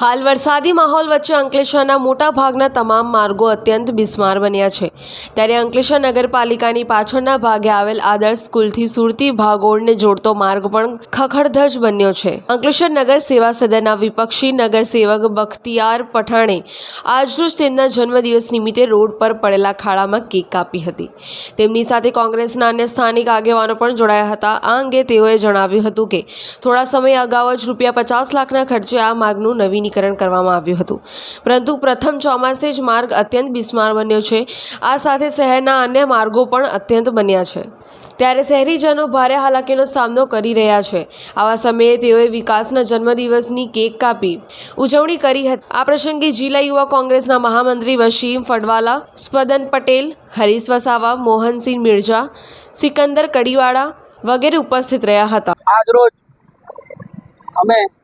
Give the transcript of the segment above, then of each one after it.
હાલ વરસાદી માહોલ વચ્ચે અંકલેશ્વરના મોટા ભાગના તમામ માર્ગો અત્યંત બિસ્માર બન્યા છે. ત્યારે અંકલેશ્વર નગરપાલિકાની પાછળના ભાગે આવેલ આદર્શ સ્કૂલથી સુરતી ભાગોળને જોડતો માર્ગ પણ ખખડધજ બન્યો છે. અંકલેશ્વર નગર સેવા સદનના વિપક્ષી નગરસેવક બખ્તિયાર પઠાણે આજરોજ તેમના જન્મદિવસ નિમિત્તે રોડ પર પડેલા ખાડામાં કેક કાપી હતી. તેમની સાથે કોંગ્રેસના અન્ય સ્થાનિક આગેવાનો પણ જોડાયા હતા. આ અંગે તેઓએ જણાવ્યું હતું કે, થોડા સમય અગાઉ જ રૂપિયા પચાસ લાખના ખર્ચે આ માર્ગનું નવીનીકરણ કરવામાં આવ્યું હતું. પરંતુ પ્રથમ ચોમાસે જ માર્ગ અત્યંત બિસ્માર બન્યો છે. આ સાથે શહેરના અન્ય માર્ગો પણ અત્યંત બન્યા છે. ત્યારે શહેરીજનો ભારે હાલાકીનો સામનો કરી રહ્યા છે. આવા સમયે તેઓએ વિકાસના જન્મદિવસની કેક કાપી, ઉજવણી કરી હતી. આ પ્રસંગે જિલ્લા યુવા કોંગ્રેસના મહામંત્રી વસીમ ફડવાલા, સ્પદન પટેલ, હરીશ વસાવા, મોહનસિંહ મિર્ઝા, સિકંદર કડીવાળા વગેરે ઉપસ્થિત રહ્યા હતા. આજ રોજ અમે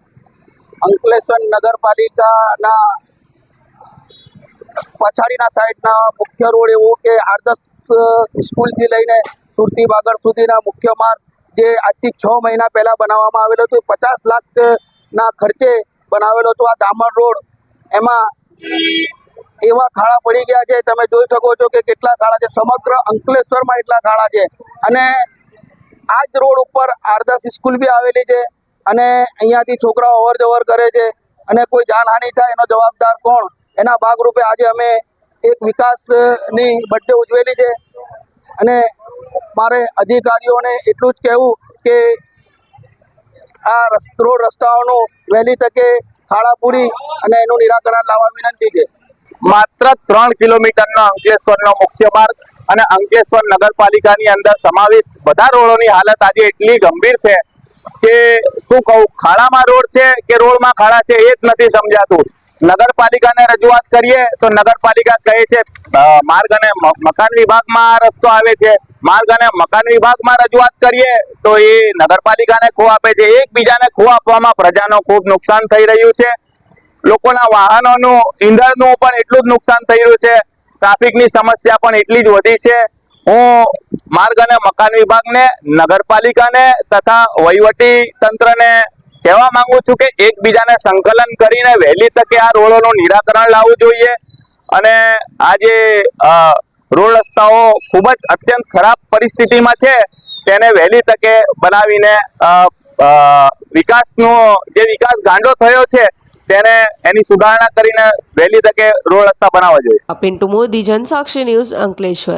અંકલેશ્વર નગરપાલિકાના પછાડીના સાઈડના મુખ્ય રોડ એવો કે આદર્શ સ્કૂલથી લઈને સુરતી બાગર સુધીના મુખ્ય માર્ગ જે આજથી છ મહિના પહેલાં બનાવવામાં આવેલો હતો પચાસ લાખના ખર્ચે બનાવેલો હતો આ દામણ રોડ. એમાં એવા ખાડા પડી ગયા છે, તમે જોઈ શકો છો કે કેટલા ખાડા છે, સમગ્ર અંકલેશ્વરમાં એટલા ખાડા છે. અને આ જ રોડ ઉપર આદર્શ સ્કૂલ બી આવેલી છે અને અહીંયાથી છોકરાઓ અવર જવર કરે છે અને કોઈ જાનહાનિ થાય એનો જવાબદાર કોણ? એના ભાગરૂપે આજે અમે એક વિકાસની બર્થડે ઉજવેલી છે. અને મારે અધિકારીઓને એટલું જ કહેવું કે આ રોડ રસ્તાઓનું વહેલી તકે ખાડાપુરી અને એનું નિરાકરણ લાવવા વિનંતી છે. માત્ર ત્રણ કિલોમીટરનો અંકલેશ્વરનો મુખ્ય માર્ગ અને અંકલેશ્વર નગરપાલિકાની અંદર સમાવિષ્ટ બધા રોડોની હાલત આજે એટલી ગંભીર છે કે શું કહું, ખાડામાં રોડ છે કે રોડમાં ખાડા છે એ જ નથી સમજાતું. નગરપાલિકાને રજૂઆત કરીએ તો નગરપાલિકા કહે છે માર્ગ અને મકાન વિભાગમાં આ રસ્તો આવે છે. માર્ગ અને મકાન વિભાગમાં રજૂઆત કરીએ તો એ નગરપાલિકાને ખો આપે છે. એકબીજાને ખો આપવામાં પ્રજાનો ખૂબ નુકસાન થઈ રહ્યું છે. લોકોના વાહનોનું, ઈંધણનું પણ એટલું જ નુકસાન થઈ રહ્યું છે. ટ્રાફિકની સમસ્યા પણ એટલી જ વધી છે. હું માર્ગ અને મકાન વિભાગને, નગરપાલિકાને તથા વહીવટી તંત્રને કહેવા માંગુ છું કે એકબીજાને સંકલન કરીને વહેલી તકે આ રોડોનું નિરાકરણ લાવવું જોઈએ. અને આજે જે રોડ રસ્તાઓ ખૂબ જ અત્યંત ખરાબ પરિસ્થિતિમાં છે, તેને વહેલી તકે બનાવીને વિકાસનો જે વિકાસ ગાંડો થયો છે, તેને એની સુધારણા કરીને વહેલી તકે રોડ રસ્તા બનાવવા જોઈએ. પિન્ટુ મોદી, જનસાક્ષી ન્યૂઝ અંકલેશ્વર.